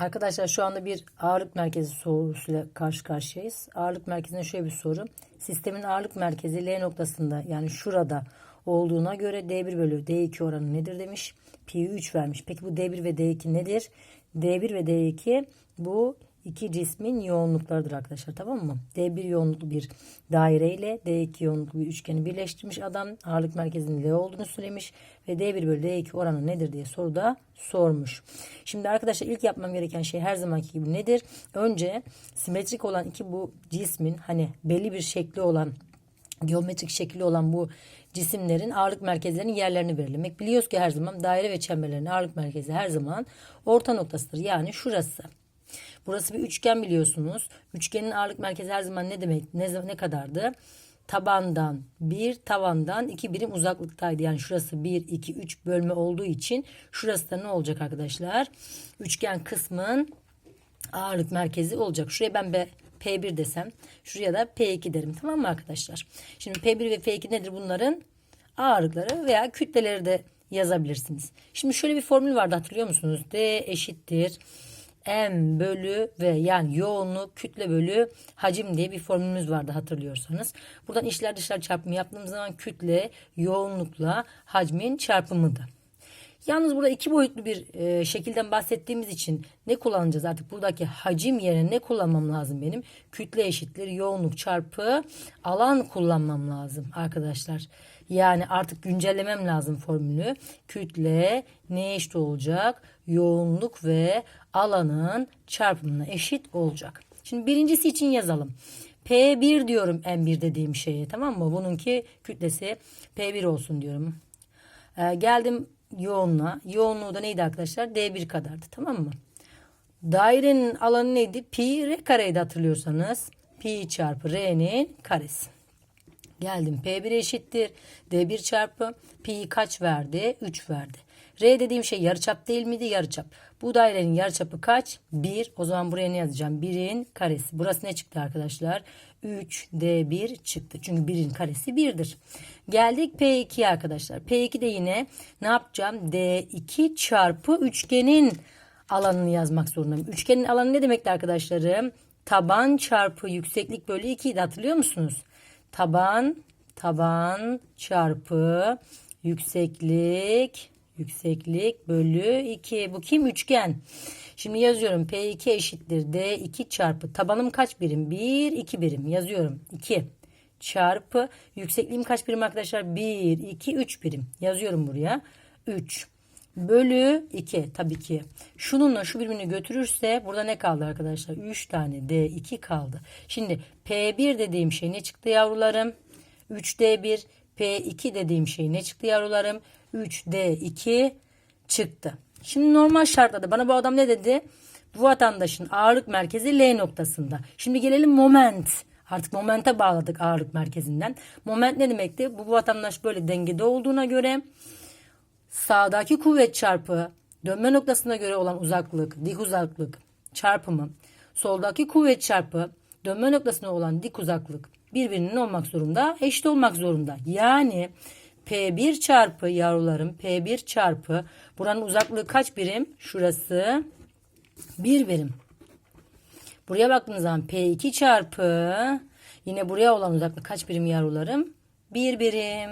Arkadaşlar şu anda bir ağırlık merkezi sorusuyla karşı karşıyayız. Ağırlık merkezine şöyle bir soru. Sistemin ağırlık merkezi L noktasında yani şurada olduğuna göre D1 bölü D2 oranı nedir demiş. Pi 3 vermiş. Peki bu D1 ve D2 nedir? D1 ve D2 bu iki cismin yoğunluklarıdır arkadaşlar tamam mı? D1 yoğunluklu bir daire ile D2 yoğunluklu bir üçgeni birleştirmiş adam. Ağırlık merkezinin L olduğunu söylemiş ve D1 bölü D2 oranı nedir diye soruda sormuş. Şimdi arkadaşlar ilk yapmam gereken şey her zamanki gibi nedir? Önce simetrik olan iki bu cismin hani belli bir şekli olan geometrik şekli olan bu cisimlerin ağırlık merkezlerinin yerlerini belirlemek. Biliyoruz ki her zaman daire ve çemberlerin ağırlık merkezi her zaman orta noktasıdır. Yani şurası. Burası bir üçgen biliyorsunuz. Üçgenin ağırlık merkezi her zaman ne demek? Ne, ne kadardı? Tabandan 1, tavandan 2 birim uzaklıktaydı. Yani şurası 1, 2, 3 bölme olduğu için şurası da ne olacak arkadaşlar? Üçgen kısmın ağırlık merkezi olacak. Şuraya ben be, P1 desem. Şuraya da P2 derim. Tamam mı arkadaşlar? Şimdi P1 ve P2 nedir bunların? Ağırlıkları veya kütleleri de yazabilirsiniz. Şimdi şöyle bir formül vardı hatırlıyor musunuz? D eşittir M bölü V yani yoğunluk kütle bölü hacim diye bir formülümüz vardı hatırlıyorsanız. Buradan içler dışlar çarpımı yaptığımız zaman kütle yoğunlukla hacmin çarpımıdır. Yalnız burada iki boyutlu bir e, şekilden bahsettiğimiz için ne kullanacağız artık buradaki hacim yerine ne kullanmam lazım benim? Kütle eşittir yoğunluk çarpı alan kullanmam lazım arkadaşlar. Yani artık güncellemem lazım formülü. Kütle ne eşit olacak? Yoğunluk ve alanın çarpımına eşit olacak. Şimdi birincisi için yazalım. P1 diyorum M1 dediğim şeye tamam mı? Bununki kütlesi P1 olsun diyorum. Ee, geldim yoğunluğa. Yoğunluğu da neydi arkadaşlar? D1 kadardı tamam mı? Dairenin alanı neydi? Pi r kareydi hatırlıyorsanız. Pi çarpı r'nin karesi. Geldim P1 eşittir. D1 çarpı pi kaç verdi? 3 verdi. R dediğim şey yarıçap değil miydi? Yarıçap. Bu dairenin yarıçapı kaç? 1. O zaman buraya ne yazacağım? 1'in karesi. Burası ne çıktı arkadaşlar? 3D1 çıktı. Çünkü 1'in karesi 1'dir. Geldik P2'ye arkadaşlar. P2 de yine ne yapacağım? D2 çarpı üçgenin alanını yazmak zorundayım. Üçgenin alanı ne demekti arkadaşlarım? Taban çarpı yükseklik bölü 2 idi hatırlıyor musunuz? Taban, taban çarpı yükseklik, yükseklik bölü 2. Bu kim? Üçgen. Şimdi yazıyorum. P2 eşittir. D2 çarpı. Tabanım kaç birim? 1, 2 birim. Yazıyorum. 2 çarpı. Yüksekliğim kaç birim arkadaşlar? 1, 2, 3 birim. Yazıyorum buraya. 3 bölü 2 tabii ki. Şununla şu birbirini götürürse burada ne kaldı arkadaşlar? 3 tane D2 kaldı. Şimdi P1 dediğim şey ne çıktı yavrularım? 3D1 P2 dediğim şey ne çıktı yavrularım? 3D2 çıktı. Şimdi normal şartlarda bana bu adam ne dedi? Bu vatandaşın ağırlık merkezi L noktasında. Şimdi gelelim moment. Artık momente bağladık ağırlık merkezinden. Moment ne demekti? Bu vatandaş böyle dengede olduğuna göre sağdaki kuvvet çarpı dönme noktasına göre olan uzaklık, dik uzaklık çarpımı, soldaki kuvvet çarpı dönme noktasına olan dik uzaklık birbirinin olmak zorunda, eşit olmak zorunda. Yani P1 çarpı yavrularım P1 çarpı buranın uzaklığı kaç birim? Şurası 1 birim. Buraya baktığınız zaman P2 çarpı yine buraya olan uzaklık kaç birim yavrularım? 1 birim.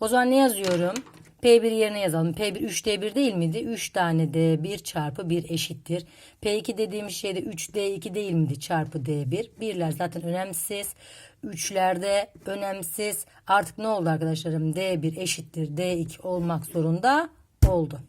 O zaman ne yazıyorum? P1 yerine yazalım. P1 3D1 değil miydi? 3 tane D1 çarpı 1 eşittir. P2 dediğimiz şey de 3D2 değil miydi? Çarpı D1. Birler zaten önemsiz. Üçlerde önemsiz. Artık ne oldu arkadaşlarım? D1 eşittir D2 olmak zorunda oldu.